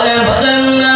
قد سمى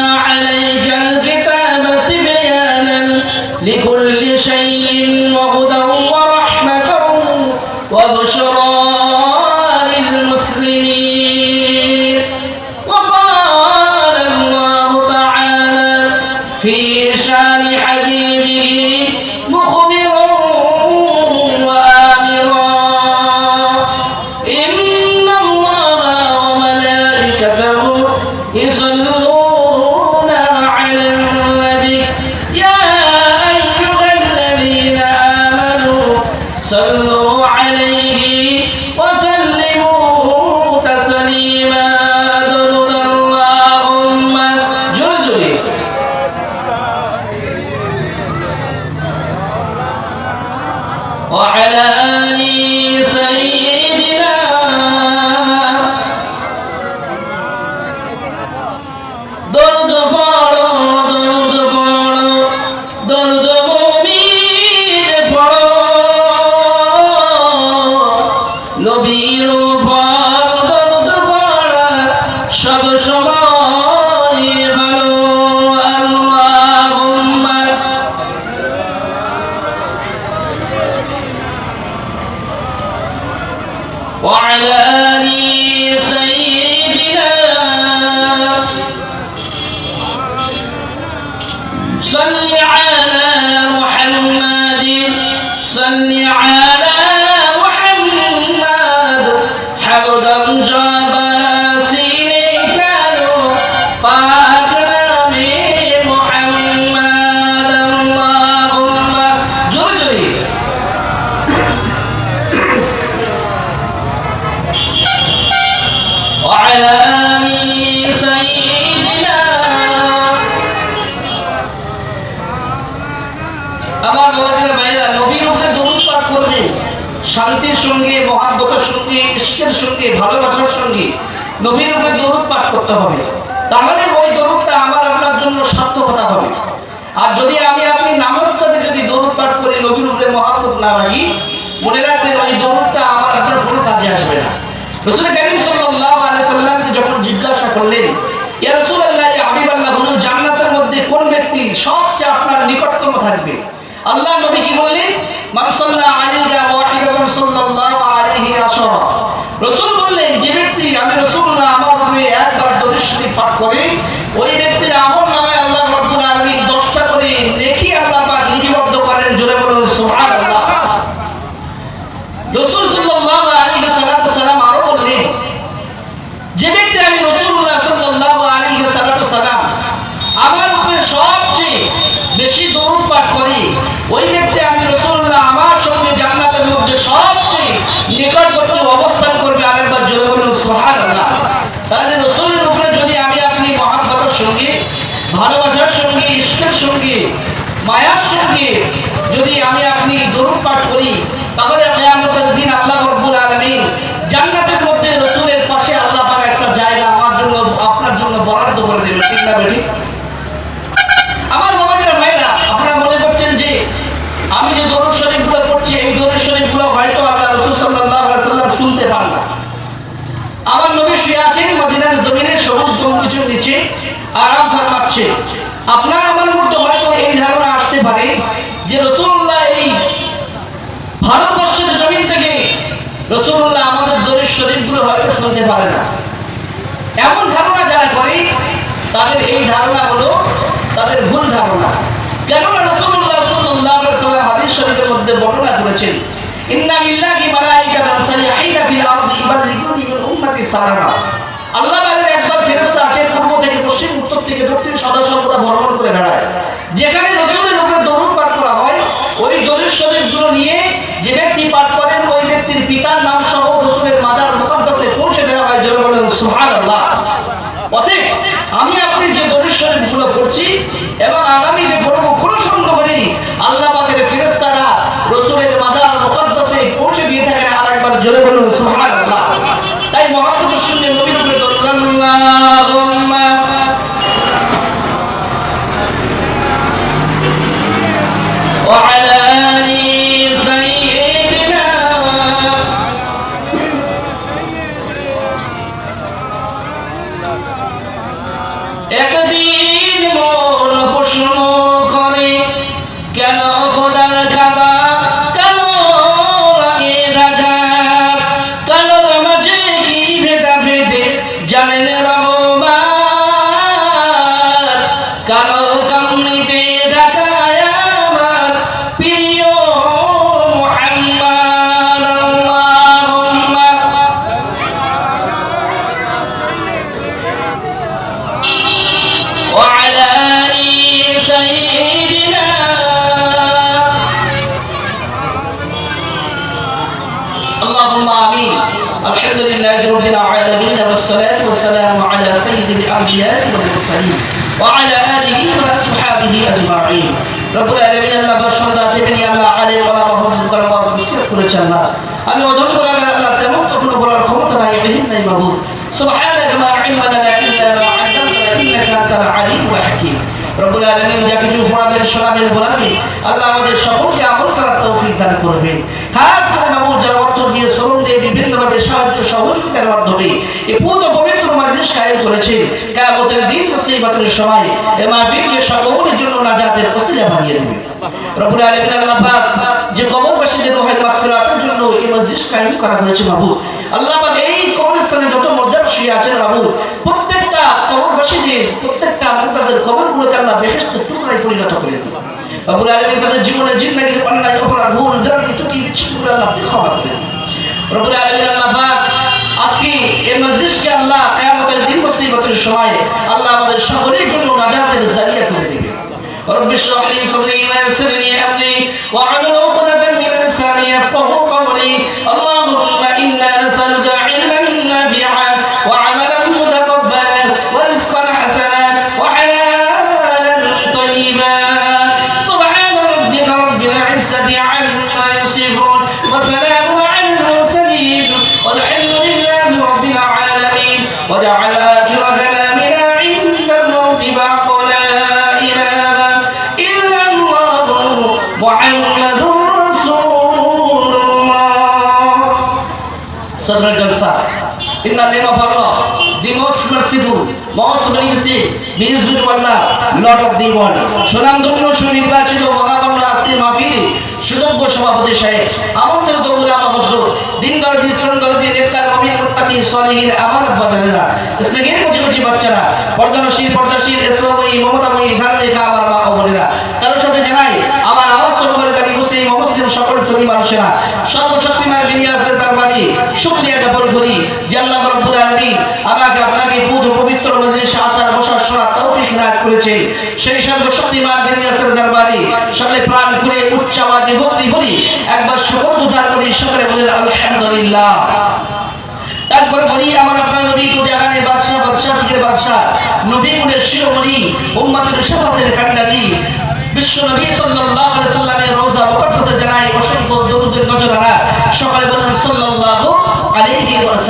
শান্তির সঙ্গে মহাব্বতের সঙ্গে ইষ্টের সঙ্গে, ভালোবাসার সঙ্গে নবীর উপরে দরুদ পাঠ করতে হবে। তাহলে ওই দরুদটা আমার আপনার জন্য সার্থকতা হবে। আর যদি আমি আপনি নামাজটাতে যদি দরুদ পাঠ করি নবীর উপরে মহাব্বত না রাখি, মনে রাখবেন ওই দরুদটা আমার আপনার কোনো কাজে আসবে না। রসুল করিম সাল্লাল্লাহু আলাইহি যখন জিজ্ঞাসা করলেন, ইয়া রাসূলুল্লাহ ইয়া হাবিবাল্লাহ হুজুর জান্নাতের মধ্যে কোন ব্যক্তি সবচেয়ে আপনার নিকটতম থাকবে? আল্লাহ নবী কি বললেন, মান আলাইহি আসো। রসুল বললেন যে ব্যক্তি আমি রসুল্লাহ আমার একবার দরিশ্বরী পাঠ করি মায়ার সঙ্গে যদি আমি আপনি দরুদ পাঠ করি, তাহলে কিয়ামতের দিন আল্লাহ রাব্বুল আলামিন জান্নাতের মধ্যে রাসূলের পাশে আল্লাহ পাক একটা জায়গা আমার জন্য, আপনার জন্য বরাদ্দ করে দেবে ঠিক না বেটি আমার ভাইরা আপনারা মনে করছেন যে আমি যে দরুদ শরীফগুলো পড়ছি, এই দরুদ শরীফগুলো হয়তো আল্লাহ রাসূল আলাইহি সাল্লাম শুনতে পান না। আমার নবী শুয়ে আছেন, মদিনার জমিনে সবুজ গম্বুজের নিচে আরাম ফরমাচ্ছে। আপনার আমার ধারণা আসতে পারে যে রসুল্লাহ এই ভারতবর্ষের জমিন থেকে রসুল্লাহ আমাদের দরের শরীরগুলো হয়তো শুনতে পারে না। এমন ধারণা যারা করে, তাদের এই ধারণা হলো তাদের ভুল ধারণা। কেননা রসুল্লাহ সাল্লাম হাদিস শরীফের মধ্যে বর্ণনা করেছেন, ইন্না লিল্লাহি মালাইকাতান সাইয়্যাহিনা ফিল আরদি ইবাল্লিগুনি মিন উম্মতি সালামা। আল্লাহ বলেন একবার ফেরেশতা আছে, পূর্ব থেকে পশ্চিম, উত্তর থেকে দক্ষিণ, সদা সর্বদা ভ্রমণ করে বেড়ায় যেখানে রসুলের উপরে দরুদ পাঠ করা হয় ওই দরুদ শরীফগুলো নিয়ে যে ব্যক্তি পাঠ করেন ওই ব্যক্তির পিতার নাম সহ রসুলের মাজার মুকাদ্দাসে পৌঁছে দেওয়া হয় জোরে বলেন সুবহানাল্লাহ অতএব আমি আপনি যে দরিদ্র শরীফগুলো পড়ছি এবং আগামী যে পড়ব কোনো সন্দেহ নেই আল্লাহ পাকের ফেরেশতারা রসুলের মাজার মুকাদ্দাসে পৌঁছে দিয়ে থাকেন আর একবার জোরে বলুন সুবহানাল্লাহ الحمد لله رب العالمين والصلاة والسلام على سيد الأنبياء والمرسلين وعلى آله وأصحابه أجمعين رب العالمين আল্লাহ বর্ষণ দেবেন আল্লাহ আলে ওয়ালা হসন করা বা বিশেষ করেছেন আল্লাহ আমি ওজন করা আল্লাহ তেমন কখনো বলার ক্ষমতা নাই এদিন নাই বাবু سبحانك ما علم لنا إلا ما علمتنا إنك أنت العليم الحكيم রব্বুল আলামিন যা কিছু পড়াবেন শোনাবেন বলাবেন আল্লাহ আমাদের সকলকে আমল করার তৌফিক দান করবেন খাস করে বাবু যারা অর্থ দিয়ে শ্রম দিয়ে বিভিন্নভাবে সাহায্য সহযোগিতার মাধ্যমে এই পুত পবিত্র মাদ্রাস কায়েম করেছেন কিয়ামতের দিন মুসিবতের সময় এ মাহফিলকে সকলের জন্য নাজাতের ওসিলা বানিয়ে দেবেন রব্বুল আলামিন আল্লাহ পাক যে কবরবাসীদের রোহের জন্য এই মসজিদ কায়েম করা হয়েছে বাবু আল্লাহ পাক এই যত মর্যাদা শুয়ে আছেন বাবু প্রত্যেকটা কবরবাসীদের, প্রত্যেকটা তাদের কবরগুলোকে আল্লাহ টুকরায় পরিণত করে দিন রবুল আলমী তাদের জীবনে জিন্দাগির পান্নায় অপরাধ ভুল? ডর কিছু কি কিছু করে আল্লাহ আপনি ক্ষমা করেন রবুল আলমী আল্লাহ পাক আজকে এই মসজিদকে আল্লাহ কেয়ামতের দিন মুসিবতের সময় আল্লাহ আমাদের সকলের জন্য নাজাতের জারিয়া করে দিবে। রব্বিশ রাহলি সাদরি ওয়া ইয়াসসিরলি আমরি ওয়া আহলুল সদর জলসা ইন্না name of Allah the most merciful most মেনিসি ministry ওয়াল্লাহ লর্ড অফ দি ওয়ার্ল্ড সুনামধন্য সুনির্বাচিত মহাগণ্য আজকে মাহফিল সুযোগ্য সভাপতি সাহেব আমাদের দৌলা মহজুর দিন দরদি ইসলাম দরদি নেতার মমিন মুত্তাকি সলিহীন আমার বাজারেরা ইসলামের কোটি কোটি বাচ্চারা, পর্দানশীল পর্দাশীল ইসলামী মমতাময়ী ধার্মিক আমার মা ও বোনেরা। কারোর সাথে জানাই মুসলিম সকল শ্রেণি মানুষেরা, সর্বশক্তিমান বিনিয়াসের তার বাড়ি শুক্রিয়া জ্ঞাপন করি যে আল্লাহ রব্বুল আলামিন আমাকে আপনাকে পূর্ব পবিত্র মজলিসে আসার বসার শোনার তৌফিক পুত করেছেন। সেই সঙ্গে শক্তিমান গেরিয়াসের দরবারে সকলে প্রাণ খুলে উচ্চ আওয়াজে ভক্তি করি, একবার শুকর গুজার করি, সকলে বলেন, আলহামদুলিল্লাহ। তারপরে বলি, আমার আপনার নবী তো জাগানের বাদশাহ বাদশাহ দিকের বাদশাহ, নবী গুণের শিরোমণি উম্মাদের সাফাতের কান্ডারি, বিশ্ব নবী সাল্লাল্লাহু আলাইহি সাল্লামের রওজা মুকদ্দাসে জানাই অসংখ্য দরুদের নজরানা সকালে বলেন সাল্লাল্লাহু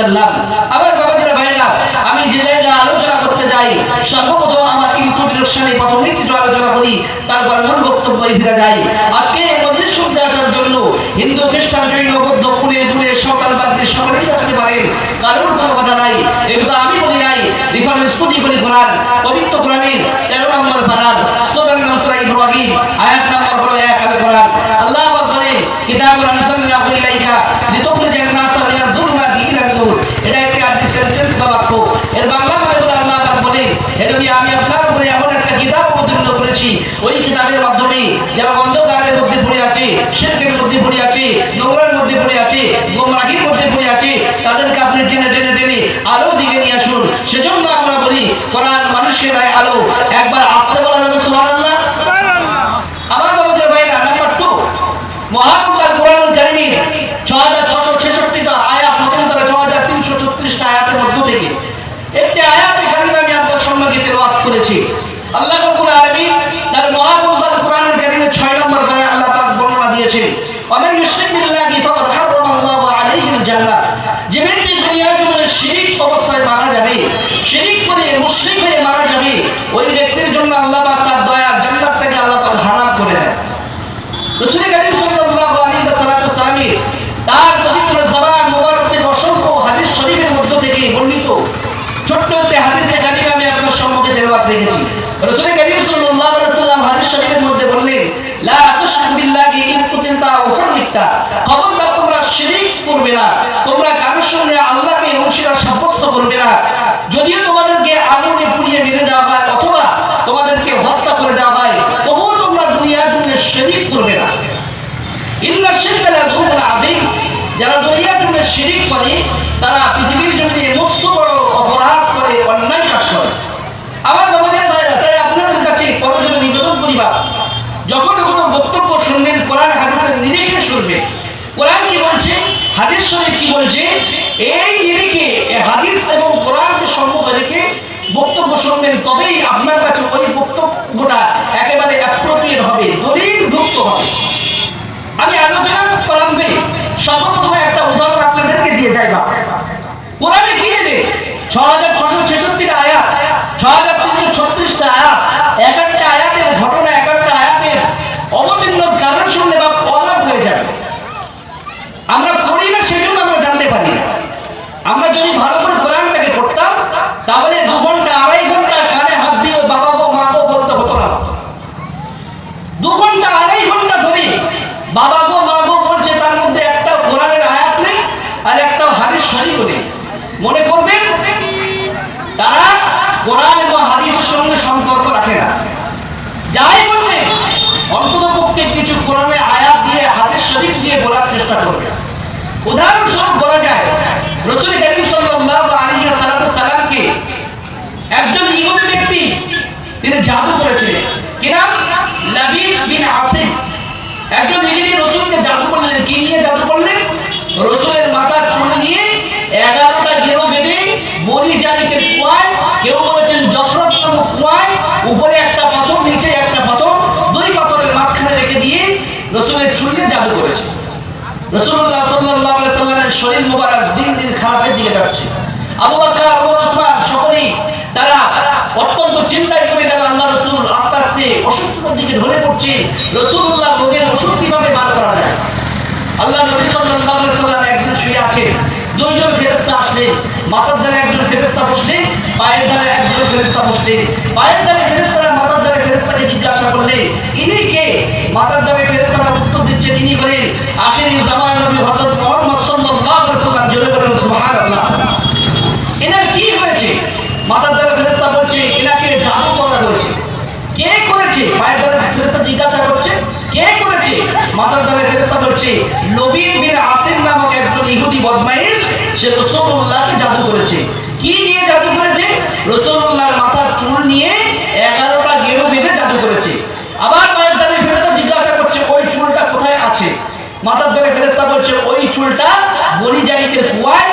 আলাইহি আবার বাবাজিরা ভাইরা আমি যে জায়গা আলোচনা করতে যাই, সর্বপ্রথম আমার ইন্ট্রোডাকশনে প্রাথমিক কিছু আলোচনা করি তারপর মূল বক্তব্য ফিরে যাই। আজকে মজলিস শুনতে আসার জন্য হিন্দু, খ্রিস্টান, জৈন, বৌদ্ধ পুনে দূরে সকাল বাদে সকলেই আসতে পারেন কারোর কোনো কথা নাই। এগুলো আমি বলি নাই রিফারেন্স খুঁজি করি কোরআন, পবিত্র কোরআনের তেরো নম্বর পারান সোলান নসরা ইব্রাহিম আয়াত নম্বর হলো এক, আল কোরআন। আল্লাহ বলে কিতাব আনসাল্লাহু ইলাইকা লিতুখরিজান নাসা মিনাল যুলমাতি ইলান নূর এটা একটি আদি সেন্টেন্স বা বাক্য এর বাংলা মানে হলো আল্লাহ তাআলা বলে হে নবী আমি আপনার উপরে এমন একটা কিতাব অবতীর্ণ করেছি ওই কিতাবের মাধ্যমে যারা অন্ধকারের মধ্যে পড়ে আছে শিরকের মধ্যে পড়ে আছে নোংরার মধ্যে পড়ে আছে গোমরাহির মধ্যে পড়ে আছে তাদেরকে আপনি টেনে টেনে টেনে আলো দিকে নিয়ে আসুন সেজন্য আমরা বলি কোরআন মানুষের আলো একবার আসতে বলা যাবে সুবহানাল্লাহ আমার বাবাদের ভাইরা নাম্বার টু মহাকুমার কোরআন কারিমের ছ হাজার ছশো ছেষট্টিটা আয়াত নতুন করে ছ হাজার তিনশো ছত্রিশটা আয়াতের মধ্য থেকে একটি আয়াত এখানে আমি আপনার সম্মুখে তেলাওয়াত করেছি আল্লাহ রাব্বুল আলামিন তার মহাকুমার কোরআন কারিমের ছয় নম্বর করে আল্লাহ পাক বর্ণনা দিয়েছেন ওমান ইউশরিক বিল্লাহি ফাকাদ হারাম আল্লাহু আলাইহিল জান্নাহ যে ব্যক্তি দুনিয়ার জীবনে শিরিক অবস্থায় মারা যাবে শিরিক করে মুশরিক হয়ে মারা যাবে ওই ব্যক্তির জন্য আল্লাহ পাক তার দয়া জান্নাত থেকে আল্লাহ পাক হারাম করে দেয় রসুল করিম সাল্লাল্লাহু আলাইহি ওয়াসাল্লামের তার পবিত্র জবান মোবারক থেকে অসংখ্য হাদিস শরীফের মধ্য থেকে বর্ণিত ছোট্ট একটি হাদিসে কারিমে আমি আপনার সম্মুখে তেলাওয়াত রেখেছি রসুল করিম সাল্লাল্লাহু আলাইহি ওয়াসাল্লাম হাদিস শরীফের মধ্যে বললেন লা তুশরিক বিল্লাহি ইন কুতিলতা ওয়া ফারলিকতা খবরদার তোমরা শিরিক করবে না তোমরা কারোর সঙ্গে আল্লাহকে অংশীদার সাব্যস্ত করবে না যদিও তোমাদেরকে আগুনে পুড়িয়ে মেরে দেওয়া হয় অথবা তোমাদেরকে হত্যা করে দেওয়া হয় তবুও তোমরা দুনিয়ার জন্য শিরিক করবে না ইল্লা শিরকা লা যুবুল আযীম যারা দুনিয়ার জন্য শিরিক করে তারা পৃথিবীর জন্য মস্ত বড় অপরাধ করে, অন্যায় কাজ করে। আমার বাবাদের ভাইরা তাই আপনাদের কাছে করজোড়ে নিবেদন করিবা, যখন কোনো বক্তব্য শুনবেন, কোরআন হাদিসের নিরিখে শুনবেন। কোরআন কি বলছে? হাদিস শরীফ কি বলছে? এই নিরিখে হাদিস এবং কোরআনকে সম্মুখে রেখে বক্তব্য শুনবেন, তবেই আপনার কাছে ওই বক্তব্যটা একেবারে অ্যাপ্রোপ্রিয়েট হবে দলিল যুক্ত হবে। আমি আলোচনার প্রারম্ভে সর্বপ্রথম একটা উদাহরণ আপনাদেরকে দিয়ে যাইবা কোরআনে কি ছ হাজার ছশো ছেষট্টিটা ছ হাজার তিনশো ছত্রিশটা আয়াতের ঘটনা আয়াতের অবতীর্ণ বা অলাপ হয়ে যাবে। আমরা পড়ি না, সেজন্য আমরা জানতে পারি না। আমরা যদি ভালো করে কোরআনটাকে পড়তাম, তাহলে দু ঘণ্টা, আড়াই ঘণ্টা কানে হাত দিয়ে বাবা গো মা বলতে হতো না। দু ঘণ্টা, আড়াই ঘণ্টা ধরে বাবা গো মা গো বলছে তার মধ্যে একটা কোরআনের আয়াত নেই আর একটা হাদিস শরীফ নেই মনে করবেন তারা কোরআন এবং হাদিসের সঙ্গে সম্পর্ক রাখে না। যাই বলবে, অন্তত পক্ষে কিছু কোরআনের আয়াত দিয়ে, হাদিস শরীফ দিয়ে বলার চেষ্টা করবে। উদাহরণস্বরূপ বলা যায়, রসুল করিম সাল্লাল্লাহু আলাইহি সাল্লামকে একজন ইহুদি ব্যক্তি তিনি জাদু করেছিলেন। কি নাম? লাবিদ বিন আফিফ একজন ইহুদি রসুলকে জাদু করলেন। কি নিয়ে জাদু করলেন? রসুলের মাথার চুল নিয়ে এগারোটা গেরো বেঁধে বলি জানিকে কুয়ায় কেউ বলেছেন জফরত নামক কুয়ায় উপরে একটা পাথর নিচে একটা পাথর দুই পাথরের মাঝখানে রেখে দিয়ে রসুলের চুল নিয়ে জাদু করেছে রসুল্লাহ সাল্লাল্লাহু আলাইহি সাল্লামের শরীর মোবারক দিন দিন খারাপের দিকে যাচ্ছে। আবু বকর, আবু উসমান সকলেই তারা অত্যন্ত চিন্তায় পড়ে গেল। আল্লাহ রসুল আস্তে অসুস্থতার দিকে ঢলে পড়ছে। রসুল্লাহ রোগের ওষুধ কীভাবে বার করা যায়। আল্লাহ নবী আলাইহি সাল্লাম একজন শুয়ে আছে। দুইজন ফেরেশতা আসলেন মাথার দ্বারা একজন ফেরেশতা বসলেন পায়ের দ্বারা একজন ফেরেশতা বসলেন পায়ের দ্বারা ফেরেশতারা মাথার দ্বারা ফেরেশতাকে জিজ্ঞাসা করলেন ইনি কে? মাথার দ্বারা ফেরেশতারা উত্তর দিচ্ছে, তিনি বলেন, আখিরি জামানার নবী হযরত মুহাম্মদ মাথার দ্বারা ফেরেস্তা ধরছি। নামক একজন সে জাদু করেছে। কি নিয়ে জাদু করেছে? মাথার নিয়ে বেঁধে জাদু করেছে। আবার জিজ্ঞাসা করছে, ওই চুলটা কোথায় আছে? মাথার দ্বারা ফেরেস্তা বলছে, ওই চুলটা বলিজারিকের কুয়ায়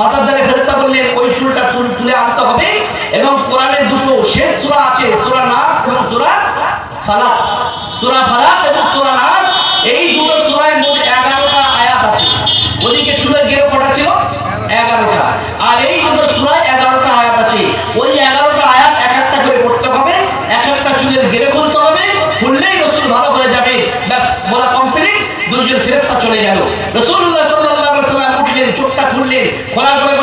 মাথার দ্বারে ফেরস্তা বললেন, ওই ফুলটা তুল, তুলে আনতে হবে এবং কোরআনের দুটো শেষ সুরা আছে, সুরা নাস এবং সুরা ফালাক। সুরা ফালাক এবং সুরা নাস, এই দুটো সুরায় মোট এগারোটা আয়াত আছে। ওদিকে চুলের গিয়ে কটা ছিল? এগারোটা। আর এই দুটো সুরায় এগারোটা আয়াত আছে। ওই এগারোটা আয়াত এক একটা করে পড়তে হবে, এক একটা চুলের গেড়ে খুলতে হবে, খুললেই রসুল ভালো হয়ে যাবে। ব্যাস, বলা কমপ্লিট দুজন ফেরেস্তা চলে গেল। রসুল্লাহ খোলার পরে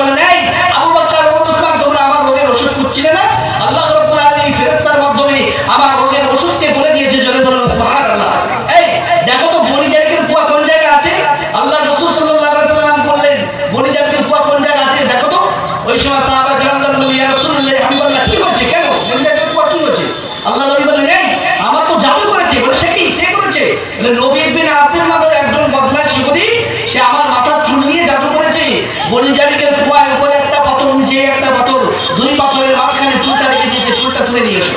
venire.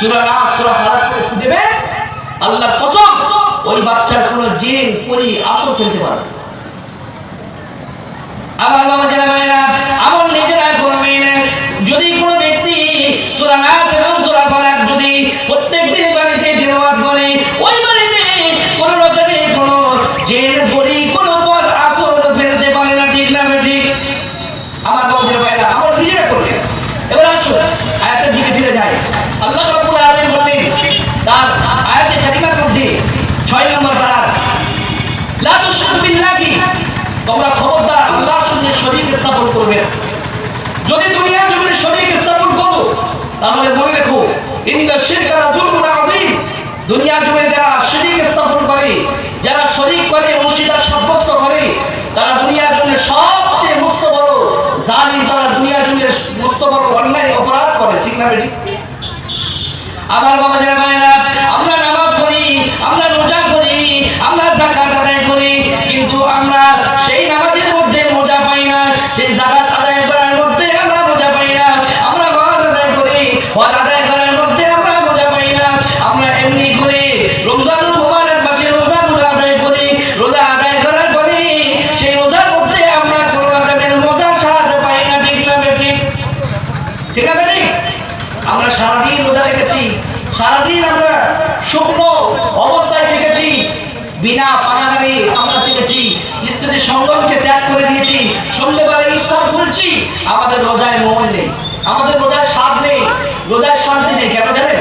সুরা রাত সুরা হারাত করে দেবে আল্লাহর কসম, ওই বাচ্চার কোনো জিন পরি আসল খেলতে পারবে না বেটি আমার বাবা যারা আমাদের রোজার স্বাদ নেই রোজার শান্তি নেই, কেন জানেন?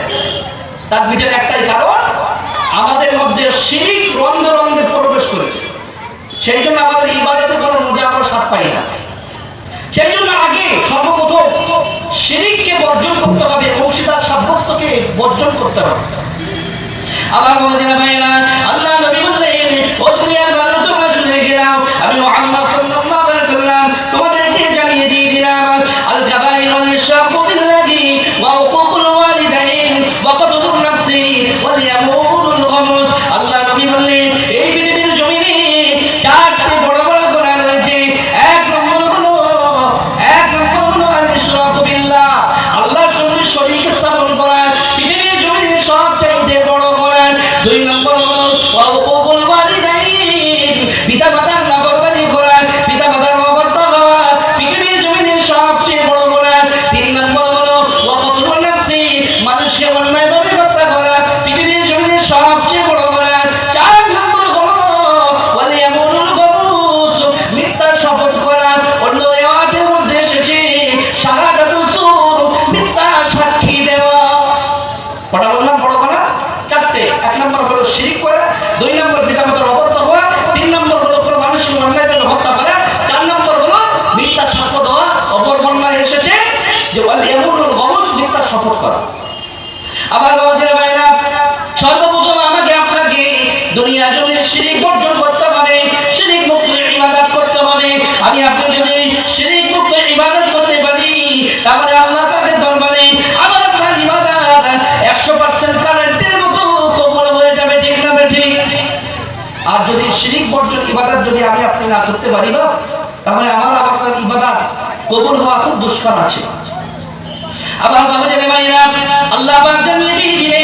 তার ভিতরে একটাই কারণ, আমাদের মধ্যে শিরিক রন্ধে রন্ধে প্রবেশ করেছে। সেই জন্য আমাদের ইবাদতে কোনো রোজা আমরা স্বাদ পাই না। সেই জন্য আগে সর্বপ্রথম শিরিককে বর্জন করতে হবে, অংশীদার সাব্যস্তকে বর্জন করতে হবে। আমার মদিনা ভাইরা আল্লাহ নবী বললেন আমার বাবাদের বাইরা সর্বপ্রথম আমাকে আপনাকে দুনিয়া জমির শিরিক বর্জন করতে হবে। শিরিক মুক্ত ইবাদত করতে হবে। আমি আপনি যদি শিরিক মুক্ত ইবাদত করতে পারি, তাহলে আল্লাহ পাকের দরবারে আমার আপনার ইবাদত 100% কারেন্টের মতো কবুল হয়ে যাবে, ঠিক না ঠিক আর যদি শিরিক বর্জন ইবাদত যদি আমি আপনি না করতে পারি না তাহলে আমার আপনার ইবাদত কবুল হওয়া খুব দুষ্কর আছে। আবার বাবা জেনে ভাইরা আল্লাহ জানিয়ে দিয়ে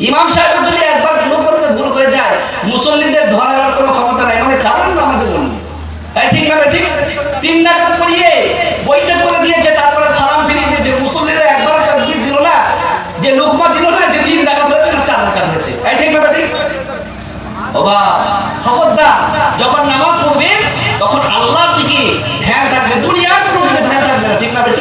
ইমাম সাহেব যদি একবার ভুল করতে ভুল হয়ে যায়, মুসল্লিদের ধরার কোনো ক্ষমতা নাই। মানে কারণ নামাজে বলুন তাই ঠিক না ঠিক? তিন ডাকাত পড়িয়ে বইটা করে দিয়েছে, তারপরে সালাম ফিরিয়ে দিয়েছে। মুসল্লিরা একবার তাকবীর দিল না, যে লোকমা দিল না, যে তিন ডাকাত হয়েছে না চার ডাকাত হয়েছে। তাই ঠিক না ঠিক? বাবা, খবরদার, যখন নামাজ পড়বে, তখন আল্লাহর দিকে ধ্যান থাকবে দুনিয়ার কোনো ধ্যান থাকবে না। ঠিক না ঠিক?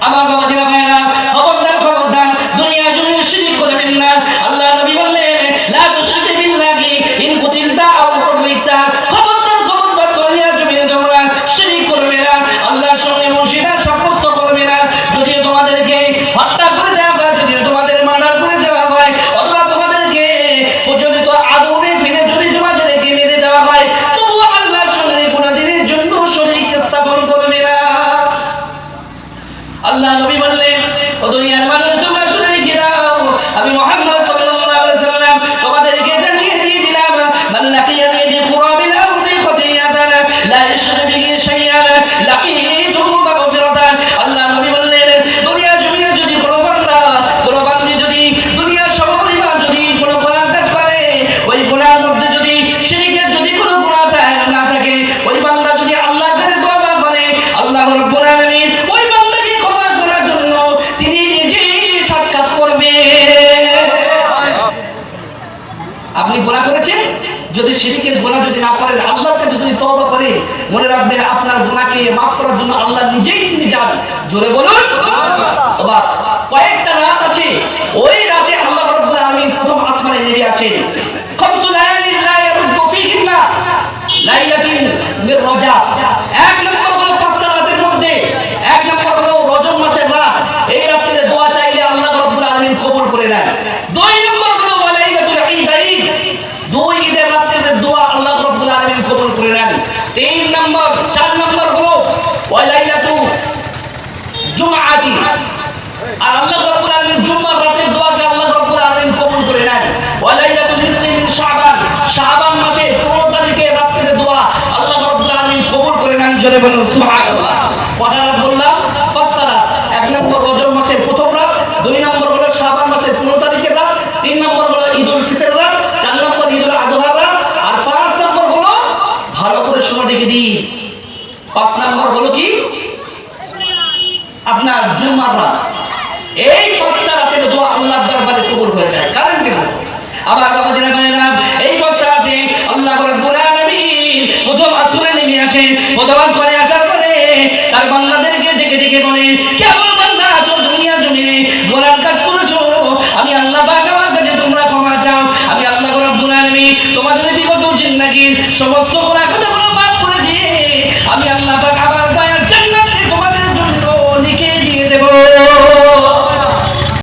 আমার বাবা জিরা ভাইরা খবরদার খবরদার দুনিয়া জুড়ে শিরিক করবেন না আল্লাহ নবী বললেন লা তুশরিক বিল্লাহি ইন কুতিলতা আও কুরলিতা খবরদার খবরদার দুনিয়া জুড়ে তোমরা শিরিক করবে না আল্লাহর সঙ্গে মুশরিকা সাব্যস্ত করবে না যদিও তোমাদেরকে হত্যা করে দেওয়া হয় যদিও তোমাদের মার্ডার করে দেওয়া হয় অথবা তোমাদেরকে প্রচলিত আগুনে ফেলে যদি তোমাদেরকে মেরে দেওয়া হয় তবুও আল্লাহর সঙ্গে কোনো দিনের জন্য শরীক স্থাপন করবে না আল্লাহ নবী বললেন ও দুনিয়ার মানুষ তোমরা শুনে রেখে দাও আমি মুহাম্মদ সাল্লাল্লাহু আলাইহি সাল্লাম তোমাদেরকে জানিয়ে দিয়ে দিলাম মান লাকিয়ানি বি কুরাবিল আরদি খতিয়াতান লা ইশরিক বিহি শাইআন লাকিতুহু মাগফিরাতান আল্লাহ নবী বললেন দুনিয়া জমিনে যদি কোনো বান্দা কোনো বান্দি যদি দুনিয়ার সমপরিমাণ যদি কোনো গুনাহ কাজ করে ওই গুনাহের মধ্যে যদি শিরকের যদি কোনো গুনাহ থা- না থাকে ওই বান্দা যদি আল্লাহর কাছে তওবা করে আল্লাহ রাব্বুল আলামিন ওই বান্দাকে ক্ষমা করার জন্য তিনি নিজেই সাক্ষাৎ করবে আপনি গোনা করেছেন যদি শিরিকের গোনা যদি না পারেন, আল্লাহর কাছে যদি তওবা করে, মনে রাখবেন আপনার গুণাকে মাফ করার জন্য আল্লাহ নিজেই তিনি যান। জোরে বলুন। কয়েকটা রাত আছে, ওই রাতে আল্লাহ রব্বুল আলামিন প্রথম আসমানে নেমে আসেন। খামসু লাইলিন লা ইয়ারুদ্দু ফীহিন্না লাইলাতিন মির রজা এক নম্বর হলো পাঁচটা রাতের মধ্যে এক নম্বর হলো রজব মাসের রাত এই রাত্রে দোয়া চাইলে আল্লাহ রাব্বুল আলামিন কবুল করে নেন দুই নম্বর হলো ওয়ালাইলাতুল ঈদাইন দুই ঈদের রাত্রে দোয়া আল্লাহ রাব্বুল আলামিন কবুল করে নেন তিন নম্বর চার নম্বর হলো ওয়ালাইলাতু জুমআতি আর আল্লাহ রাব্বুল আলামিন জুম্মার রাতের দোয়াকে আল্লাহ রাব্বুল আলামিন কবুল করে নেন ওয়ালাইলাতুল নিসফি মিন শাবান শাবান মাসের 15 তারিখে রাতের দোয়া আল্লাহ রাব্বুল আলামিন কবুল করে নেন জোরে বলুন সুবহানাল্লাহ কটা রাত বললাম পাঁচটা রাত এক নম্বর রজব মাসের প্রথম রাত দুই নম্বর হলো শাবান মাসের 15 তারিখের রাত তিন নম্বর হলো ঈদুল ফিতর রাত চার নম্বর ঈদুল আযহা রাত আর পাঁচ নম্বর হলো ভালো করে সময় দেখে দিন পাঁচ নম্বর হলো কি আপনার জুম্মার রাত এই পাঁচটা রাতের দোয়া আল্লাহর দরবারে কবুল হয়ে যায় কারণ কেন আবার বাবা জিরা ভাইরা এই পাঁচটা রাতে আল্লাহ রাব্বুল আলামিন প্রথম আসেন প্রথম আসমানে আসার পরে তার বান্দাদেরকে ডেকে ডেকে বলে কেমন বান্দা আছো দুনিয়া জমিনে গোলার কাজ করেছ? আমি আল্লাহ পাক কাছে তোমরা ক্ষমা চাও। আমি আল্লাহ রাব্বুল আলামিন তোমাদের বিগত জিন্দাগির সমস্ত গোলা কথাগুলো মাফ করে দিয়ে আমি আল্লাহ পাক